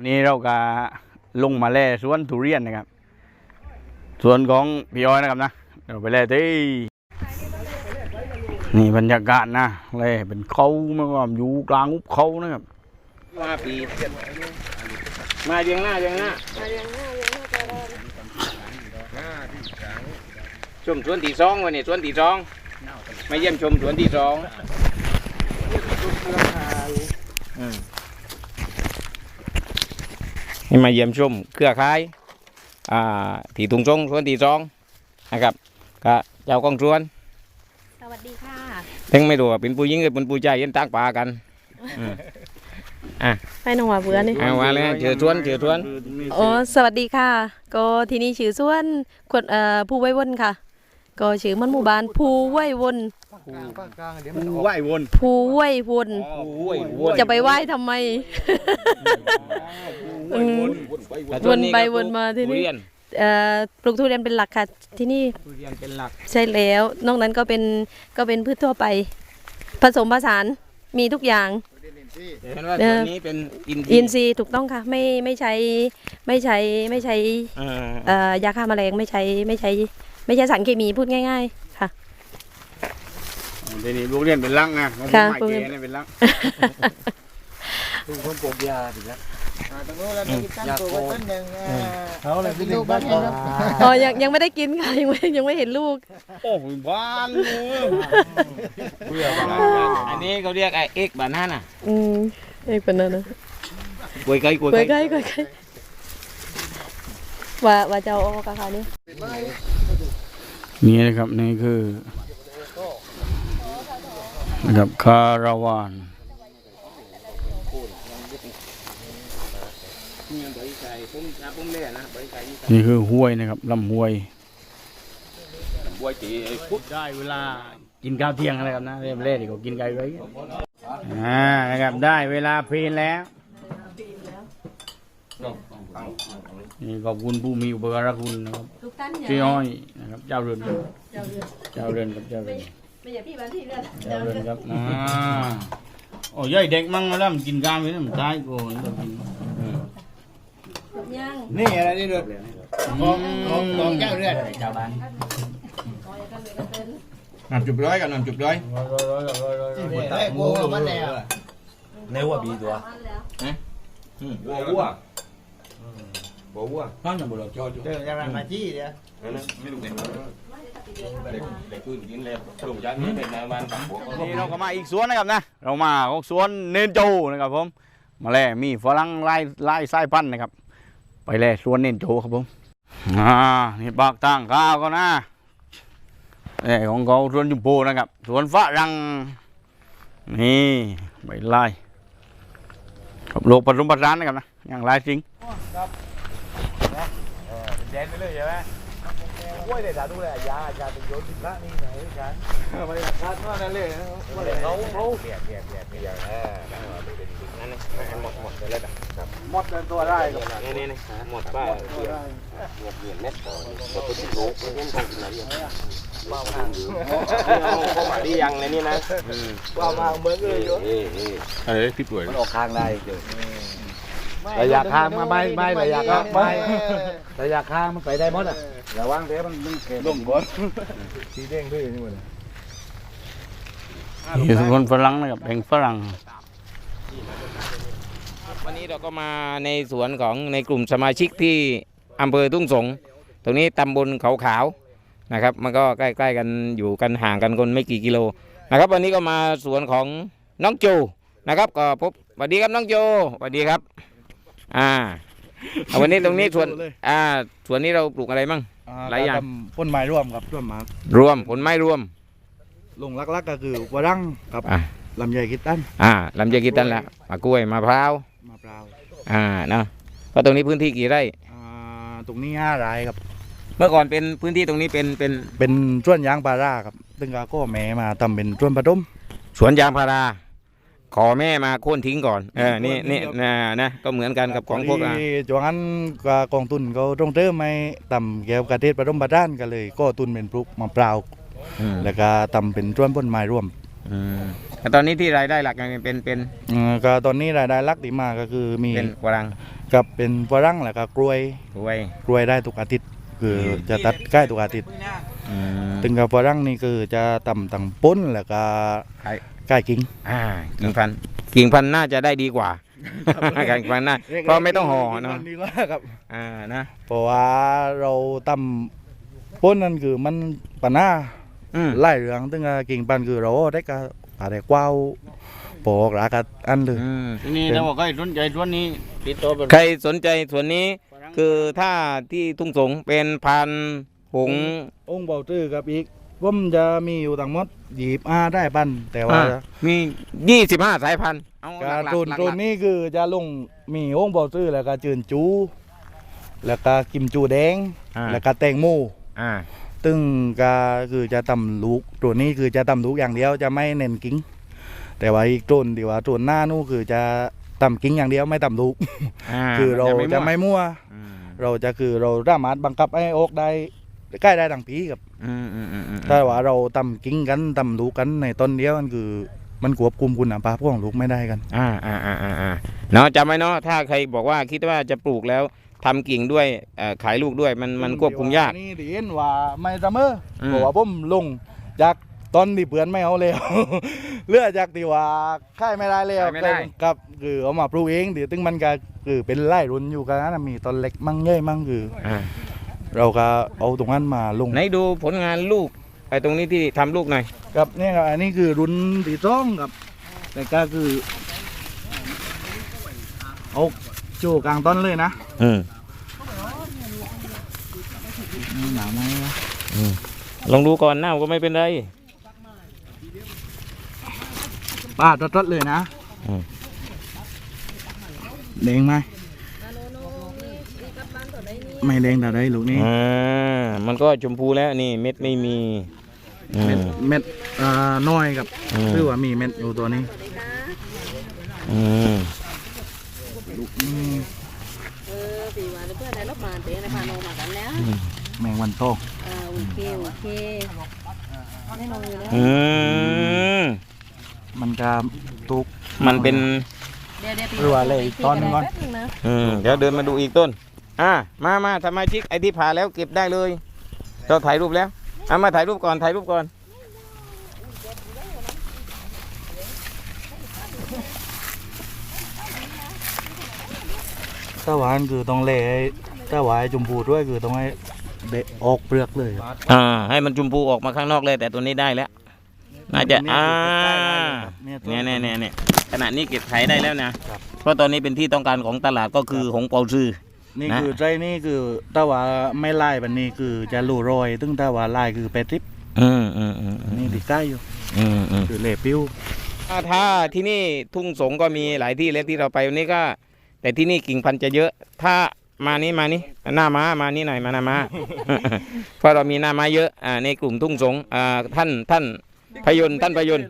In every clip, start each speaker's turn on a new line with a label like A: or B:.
A: อนนี้เราก็ลงมาแล่สวนทุเรียนนะครับสวนของพี่อ้อยนะครับนะเราไปแล่ที่นี่บรรยากาศนะแล่เป็นเขาไม่ว่าอยู่กลางหุบเขานะครับ
B: มาปีมาเรียงหน้าเรียงหน้าชมสวนที่สองวันนี้สวนที่สองมาเยี่ยมชมสวนที่สองอืม นี่มาเยี่ยมชมเครือข่ายอ่าที่ตุงจงสวนที่สองนะครับก็เจ้าของสวน
C: สวัสดีค่ะ
B: ถึงไม่รู้ว่าเป็นผู้หญิงหรือเป็นผู้ชายเย็นตากปลากัน
C: ให้น้องว่าเบื่อนี่
B: เอาว่าเลยเจอสวนเจอสวน
C: โอ้สวัสดีค่ะ ก็ที่นี่ชื่อส่วนคนเอ่อผู้ไว้วนค่ะ ก็ชื่อมันหมู่บ้านผู้ไว้วน
A: ไหววน
C: ผู้ไว้วน
B: โอ้ยวน
C: จะไปไหว้ทำไมอืมวนไปวนมาที่นี่
B: ทุเรียน
C: เอ่อปลูกทุเรียนเป็นหลักค่ะที่นี่
B: ทุเรียนเป็นหลัก
C: ใช่แล้ว นอกนั้นก็เป็นก็เป็นพืชทั่วไป ผสมผสานมีทุกอย่าง
B: เห็นว่า
C: เอ
B: ตัว
C: อ
B: นี้เป็นอิน
C: อินทรีย์ถูกต้องค่ะ ไม่ไม่ใช้ไม่ใช้ไม่ใช้
B: เออ
C: เอ่อยาฆ่าแมลงไม่ใช้ไม่ใช้ ไม่ใช้สารเคมีพูดง่ายๆค่ะ
A: เดี๋ยวนี้ลูกเรียนเป็นลังนะของผม
C: ค่ะ
A: หมายเกเนี่ยเป็นลัง
D: เขาเลยพี่หนึ่งบ้าน
C: อ๋อยังยังไม่ได้กินค่ะยังไม่ยังไม่เห็นลูก
A: โอ้โหบ้านเลย
B: เบื่ออันนี้เขาเรียกไอเอ็กบานาน่ะ
C: อืมเอกเป็นนั่นนะ
B: กล้วยไก่กล้วย
C: กล้วย
B: ไก่
C: ไก่กล้วยไก่ว่าว่าจะเอาออกกะค่ะนี่
A: นี่นะครับนี่คือ นะครับคาราวาน
B: นี่ใบไก่ผมนะผมเล่นะใบไก่นี่
A: นี่คือห้วยนะครับลำห้วย
B: บวยจีพุทธ
A: ได้เวลากินข้าวเที่ยงแล้วนะครับนะเรียบเล่ดีกว่ากินไก่ไว้อ่านะครับได้เวลาเพลนแล้วนี่ขอบคุณผู้มีอุปการะคุณนะครับ
C: ทุกท่านอย่า
A: พี่อ้อยนะครับ เจ้าเรือน
C: เจ้าเรือน
A: เจ้าเรือนกับเจ้าเรือน
C: ไม่อย่าพี่บ้านที่เรือน
A: เจ้าเรือนครับอ่าโอ้ยยเด็กมั่งมาแล้วมันกินข้าวไม่ได้มันตายโกนต้องกิน
C: ย่าง
D: นี่อะไรนี่เดือดของของของเจ้าเรือน
A: เจ้าบ้าน
B: น้ำจุบร้อยกับน้ำจุบร้อย
D: เฮ้ยกูมันแล้ว
E: เนื้อวัวบีตัว
B: บัววัวบัววัว
A: ข้าวหนึ่งบุหรี่จอดอยู่
D: เจอจะมามาจี้เดียว
B: ไม่รู้เป็นเด็กเด็กขึ้นกิน นี่เรา
A: ก็มาอีกสวนนะครับนะ เรามาของสวนเนนโจนะครับผม มาแล่มีฝรั่งไล่ไล่ไส้พันนะครับ ไปแล่สวนเนนโจครับผม อ่า นี่ปากตั้งข้าวก็นะเอ้ของเขาสวนจุมโพนะครับ สวนฝรั่ง นี่ใบไล่ครับโลกผสมผสานนะครับนะ อย่างไรจริง
D: แดนไปเลยใช่ไหม ล้วยเด็ดดูเลยยายาเป็นโยนสินค้านี่ไหนกันไม่ได้คาดว่านั่นเลยเขาเขาเปียกเปียกเปียกเปียกเออ
B: นั่นนี่หมดหมดเลยครับ
D: หมดเป็นตัวได้ก็
B: นี่นี่นี่หมดป้าเกี่ยวหมดเหรียญเม็ดต่อหมดเป็นโลไม่เล่นทางไหนอย่างบ้าทาเข้ามายดียังเลยนี่นะ
D: ว่ามาเหมือนเลยโยน
B: เอ้ยอะไรพี่ป่วย
E: มันออกข้างได้เจอ ระยะข้างมาไม่ไม่ระยะข้างไม่ระยะข้างมันไปได้หมดอะระวังเดี๋ยวมันมันเกิดลงบน
D: สีแดงด้วยนี่มัน
A: นี่สวนฝรั่งนะครับเป็นฝรั่ง
B: วันนี้เราก็มาในสวนของในกลุ่มสมาชิกที่อำเภอทุ่งสง ตรงนี้ตำบลเขาขาวนะครับ มันก็ใกล้ๆกันอยู่กันห่างกันคนไม่กี่กิโลนะครับ วันนี้ก็มาสวนของน้องโจนะครับ ก็พบสวัสดีครับน้องโจสวัสดีครับ อ่าเอาวันนี้ตรงนี้สวนอ่าสวนนี้เราปลูกอะไรมั่ง หลายอย่าง
D: ต้นไม้ร่วมครับต้นไม้
B: รวมผลไม้รวม
D: ลงลักๆก็คือวรังกับ
B: อ่า
D: ลำไยคิดตัน
B: อ่าลำไยกินตันละมะกล้วยมะพร้าว
D: มะพร้าว
B: อ่าเนาะก็ตรงนี้พื้นที่กี่ไร่
D: อ่าตรงนี้ห้าไร่ครับ
B: เมื่อก่อนเป็นพื้นที่ตรงนี้เป็นเป็น
D: เป็นส่วนยางพาราครับซึ่งก็แม่มาทำเป็นส่วนผสม
B: สวนยางพารา ขอแม่มาโค่นทิ้งก่อนเออนี่นี่นะนะก็เหมือนกันกับของพวกอะ
D: ที่จวงนั้นก็กองทุนเขาต้องเริ่มไม่ต่ำเกี่ยวกับเทศผสมผสานกันเลย ก็ทุนเป็นปลูกมะพร้าว
B: อืม
D: แล้วก็ทำเป็นส่วนผลไม้ร่วม
B: อืมแต่ตอนนี้ที่รายได้หลักยังเป็นเป็น
F: อืมก็ตอนนี้รายได้หลักที่มาก็คือมี
B: เป็นกวาง
F: กับเป็นฝรั่งแล้วก็กล้วย
B: รวย
F: กล้วยได้ทุกอาทิตย์คือจะตัดใกล้ทุกอาทิตย์
B: อืม
F: ถึงกับฝรั่งนี่คือจะตำตังป้นแล้วก็
B: ขาย
F: ใกล้กิ่ง
B: อ่ากิ่งพันธุ์กิ่งพันธุ์น่าจะได้ดีกว่ากิ่งพันธุ์น่าเพราะไม่ต้องห่อเนาะ
F: ดีกว่าครับ
B: อ่านะ
F: เพราะว่าเราตำป้นนั่นคือมันปัญหา
B: อืม
F: ไล่เรื่องตึงกับกิ่งปันคือเราได้ก็อะไรกว้าวปอกรากัอันเลย
B: อืม
A: ทีนี้ถ้าว่าใครสนใจส่วนนี้ติดต่อไป
B: ใครสนใจส่วนนี้ คือถ้าที่ทุ่งสงเป็นพันธุ์หงส์
F: องค์เบาตื้อกับอีก ผมจะมีอยู่ทั้งหมดหยีบอาได้ปันแต่ว่า
B: อ่ามียี่สิบห้าสายพันธุ์เอา
F: การ
B: หลักๆ
F: ตุน
B: หลักๆ
F: ตุนนี่คือจะลงมีองค์เบาตื้อแล้วก็จืนจู แล้วก็กิมจูแดง
B: อ่า
F: แล้วก็แตงโม
B: อ่า
F: ตึงก็คือจะตำลูกตัวนี้คือจะตำลูกอย่างเดียวจะไม่เน้นกิ้ง แต่ว่าอีกต้นที่ว่าต้นหน้านู่นคือจะตำกิ้งอย่างเดียวไม่ตำลูก
B: อ่า
F: คือเรา
B: น
F: จะไม่มั่ว
B: อืม
F: เราจะคือเราสามารถบังคับให้ออกได้ ใกล้ได้ดังผีครับ
B: อืมอืมอืมอืม
F: ถ้าว่าเราตำกิ้งกันตำลูกกันในต้นเดียวมันคือ มันควบคุมคุณภาพของลูกไม่ได้กัน
B: อ่าอ่าอ่าอ่าอ่าเนาะจำไว้เนาะถ้าใครบอกว่าคิดว่าจะปลูกแล้วทำกิ่งด้วยเอ่อขายลูกด้วยมันมันควบคุมยาก
F: นี่ดีเห็นว่าไม่เสมออ
B: ม
F: เพราะว่าผมลงจากตอนที่เพื่อนไม่เอาแล้ว เลือกจากที่ว่าค่ายไม่ได้แล้ว
B: ขายไม่ได้
F: กับคือเอามาปลูกเองเดี๋ยวตึงมันก็คือเป็นไร่รุ่นอยู่กันนะมีตอนเล็กมั่งเย่ยมั่งคือ
B: อ่า
F: เราก็เอาตรงนั้นมาลง
B: ไหนดูผลงานลูกไอ้ตรงนี้ที่ทำลูกหน่อย
F: ครับเนี่ยครับอันนี้คือรุ่นที่สองครับ แต่ก็คือเอาโจกลางต้นเลยนะ
B: อืม
F: หนาไหมวะ
B: ลองดูก่อนเน่าก็ไม่เป็นไร
F: ป้าตัดๆเลยนะ
B: อืม
F: แดงไหม ไม่แดงแต่ได้ลูกนี้
B: อ่ามันก็ชมพูแล้วนี่เม็ดไม่มีอื
F: เม็ด
B: ม
F: เม็ดอ่าน้อยครับ
B: อืม
F: คือว่ามีเม็ดอยู่ตัวนี้
B: อืม
F: อืม
C: เออปีวันเพื่อนได้รบมาเตะในพาโนมากันแล้ว
F: แมงวันโตก
C: อ่าโอเคโอเคแน่นอนอยู่แล้ว
B: อืม
F: มันจะตุก
B: มันเป็น
C: เดี๋ยวเดี๋ยวปี
F: หรือว่าอะไรอีกตอนหนึ่งก่อน
C: แป๊บนึงนะ
B: อืมเดี๋ยวเดินมาดูอีกต้น อ่ามามาสมาชิกไอ้ที่ผ่าแล้วเก็บได้เลย เราถ่ายรูปแล้วเอามาถ่ายรูปก่อนถ่ายรูปก่อน
F: ถ้าหวานคือต้องเละให้ถ้าหวานชมพูด้วยคือต้องให้เดะออกเปลือกเลยครับ
B: อ่า ให้มันชมพูออกมาข้างนอกเลย แต่ตัวนี้ได้แล้ว น่าจะ อ่า เนี่ยเนี่ยเนี่ยเนี่ยขณะนี้เก็บขายได้แล้วนะเพราะตอนนี้เป็นที่ต้องการของตลาดก็คือหงเปาซือ
F: นี่
B: นะ
F: คือใจนี่คือถ้าว่าไม่ไล่แบบนี้คือจะรูรอยซึ่งถ้าว่าไล่คือแปดทิป
B: อืมอืมอืมอืม
F: นี่ติดใกล้อยู่
B: อืมอืม
F: คือเละปิ้ว
B: อ่าถ้าที่นี่ทุ่งสงก็มีหลายที่เลยที่เราไปวันนี้ก็ แต่ที่นี่กิ่งพันธุ์จะเยอะ ถ้ามานี่มานี่หน้าม้ามานี่หน่อยมาหน้าม้า เพราะเรามีหน้าม้าเยอะอ่าในกลุ่มทุ่งสงอ่าท่านท่านพยนต์ท่านพยนต์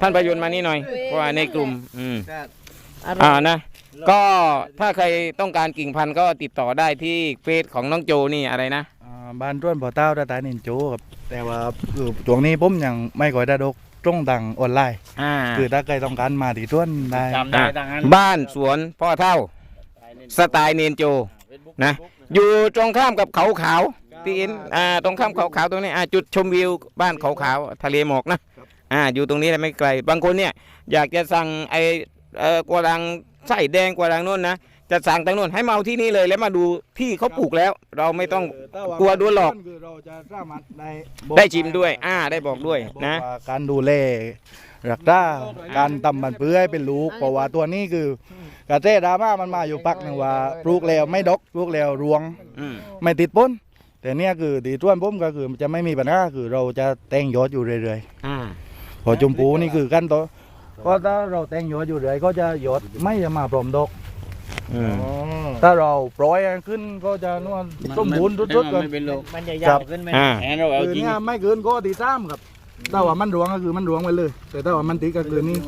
B: ท่านพยนต์มานี่หน่อยเพราะว่าในกลุ่มอืมอ่านะ ก็ถ้าใครต้องการกิ่งพันธุ์ก็ติดต่อได้ที่เฟซของน้องโจนี่อะไรนะ
F: อ่าบ้านต้วนปอเต้าตาตานินโจครับแต่ว่าคือช่วงนี้ผมยังไม่ค่อยได้ดกตรงดังออนไลน์
B: อ่า
F: คือถ้าใครต้องการมาที่ต้วนได้
A: จำได้ดังนั้น
B: บ้านสวนพ่อเท่า สไตล์เนนโจ นะ อยู่ตรงข้ามกับเขาขาวที่เห็นอ่าตรงข้ามเขาขาวตรงนี้อ่าจุดชมวิวบ้านเขาขาวทะเลหมอกนะอ่าอยู่ตรงนี้แหละไม่ไกล บางคนเนี่ยอยากจะสั่งไอ้เอ่อกวาดัง ไส้แดงกวาดังโน้นนะจะสั่งทางโน้นให้มาเอาที่นี่เลยแล้วมาดูที่เขาปลูกแล้ว เราไม่ต้องกลัวโดนหลอก
F: คือเราจะสามารถได้
B: ได้ชิมด้วย อ่าได้บอกด้วยนะ
F: บอกว่าการดูแลรักษาการตำมันเปื่อยเป็นลูกเพราะว่าตัวนี้คือกระเทดราม่ามันมาอยู่ปักหนึ่งว่าปลูกแล้วไม่ดกปลูกแล้วรวง
B: อืม
F: ไม่ติดป้น แต่เนี่ยคือตีต้วนผมก็คือจะไม่มีปัญหาคือเราจะแต่งยอดอยู่เรื่อย
B: อ่า
F: ๆ พอชมพูนี่คือขั้นตอน ก็ถ้าเราแต่งยอดอยู่เรื่อยก็จะยอดไม่จะมาพร้อมดอก
B: อืม
F: ถ้าเราปล่อยขึ้นก็จะนวลสมบูรณ์ทุดๆกัน
A: ไม่เป็นโรค
D: มันจะ
F: ค
D: ยา
F: รั
D: ว
F: บ
D: ขึ้นไหม
B: อ่า
A: แอนเราเอา
F: คือ
A: จริง
F: เนี่ยไม่เกินก็ตีซ้ำครับถ้าว่ามันรวงก็คือมันรวงไปเลย แต่ถ้าว่ามันติดก็คือนี่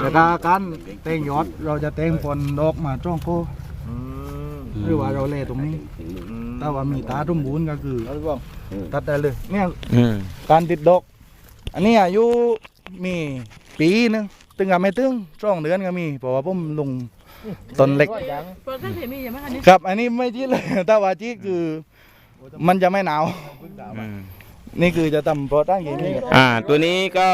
F: แต่ถ้าการแต่งยอดเราจะแต่งฝนดอกมาจ้องโคหรือว่าเราเล่ตรงนี้ถ้าว่ามีตาทุ่มบูนก็คือตัดได้เลยเนี่ย
B: อืม
F: การติดดอก อันนี้อายุมีปีนึง ตึงกับไม่ตึงช่องเดือนก็มีเพราะว่าผมลงต้นเล็กครับ อันนี้ไม่จีดเลยแต่ว่าจีดคือ มันจะไม่หนาวนี่คือจะทำโปรตั้งอย่างนี้
B: อ่า ตัวนี้ก็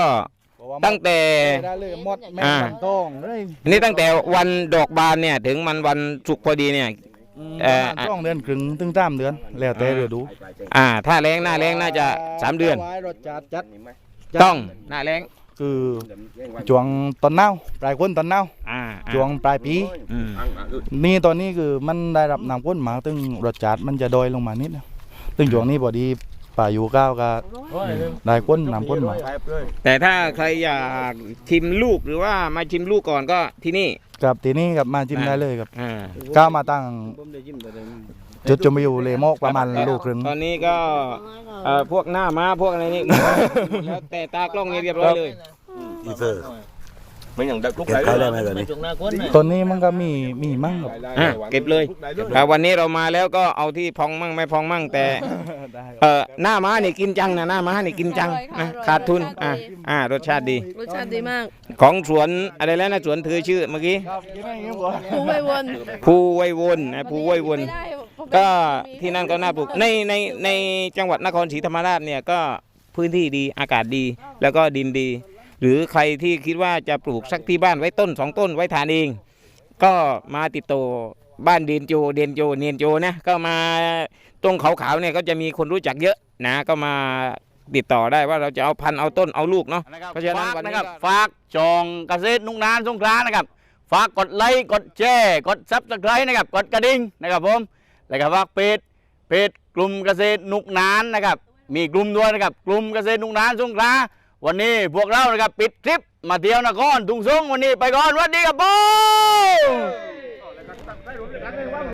B: ตั้งแต่
F: ได้เลยหมดแม่
B: อ่า
F: งต้องเลย
B: นี่ตั้งแต่วันดอกบานเนี่ย ถึงมันวันสุกร์พอดีเนี่ย เอ่อ
F: ประมาณช่องเดือนครึ่งถึงสามเดือน แล้วแต่เดี๋ยวดู
B: อ่า ถ้าแรงหน้าแรงน่าจะสามเดือน
F: ไว้รสจัดจัด
B: ต้องหน้าแรง
F: คือช่วงตอนหนาวปลายฝนตอนหนาว
B: อ่า
F: ช่วงปลายปี
B: อืม
F: นี่ตอนนี้คือมันได้รับน้ำข้นมาตึงรสจัดมันจะดอยลงมานิดนึงตึงช่วงนี้พอดีป่าอยู่ก้าวก็ได้ข้นน้ำข้นมา
B: แต่ถ้าใครอยากชิมลูกหรือว่ามาชิมลูกก่อนก็ที่นี่
F: กับทีนี้กับมาจิ้มได้เลยครับ
B: อ่า
F: ก้าวมาตั้ง จุดจมอยู่เลโมกประมาณลูกครึ่ง
B: ตอนนี้ก็เอ่อพวกหน้าม้าพวกอะไรนี่ แล้วแต่ตากล้องนี่เรียบร้อยเลย
E: อีเซอร์
D: ไม่อย่างดักลูก
E: เก็บเขาได้ไหมแบบนี้
F: ตอนนี้มันก็มีมีมั่งครับ
B: อะเก็บเลยอะวันนี้เรามาแล้วก็เอาที่พองมั่งไม่พองมั่งแต่เออหน้าม้านี่กินจังนะหน้าม้านี่กินจัง
C: อร่อยค่ะ
B: ขาดทุน
C: รสชาติ
B: อะ
C: ดี
B: อ่ารสชาติดี
C: รสชาติดีมาก
B: ของสวนอะไรแล้วนะสวนเธอชื่อเมื่อกี้
C: ผู้ไววน
B: ภูไวยวนนะภูไวยวน
C: ไม่ได้
B: ก็ที่นั่นก็น่าปลูกในในในจังหวัดนครศรีธรรมราชเนี่ยก็พื้นที่ดีอากาศดีแล้วก็ดินดี หรือใครที่คิดว่าจะปลูกสักที่บ้านไว้ต้นสองต้นไว้ทานเอง ก็มาติดต่อบ้านเดนโจเดนโจเนียนโจนะก็มาตรงเขาขาวเนี่ยก็จะมีคนรู้จักเยอะนะก็มาติดต่อได้ว่าเราจะเอาพันธุ์เอาต้นเอาลูกเนาะเพราะฉะนั้น
A: ฝาก
B: วันนี้
A: นะครับ
B: ก็
A: ฝากจองเกษตรนุ่งนานสงขลานะครับ ฝากกดไลค์กดแชร์กดซับสไครต์นะครับ กดกระดิ่งนะครับผม แล้วก็ฝากเพจเพจกลุ่มเกษตรนุกนานนะครับ มีกลุ่มด้วยนะครับกลุ่มเกษตรนุกนานสงขลาวันนี้พวกเรานะครับปิดทริปมาเที่ยวนครทุงสงวันนี้ไปก่อนสวัสดีครับผม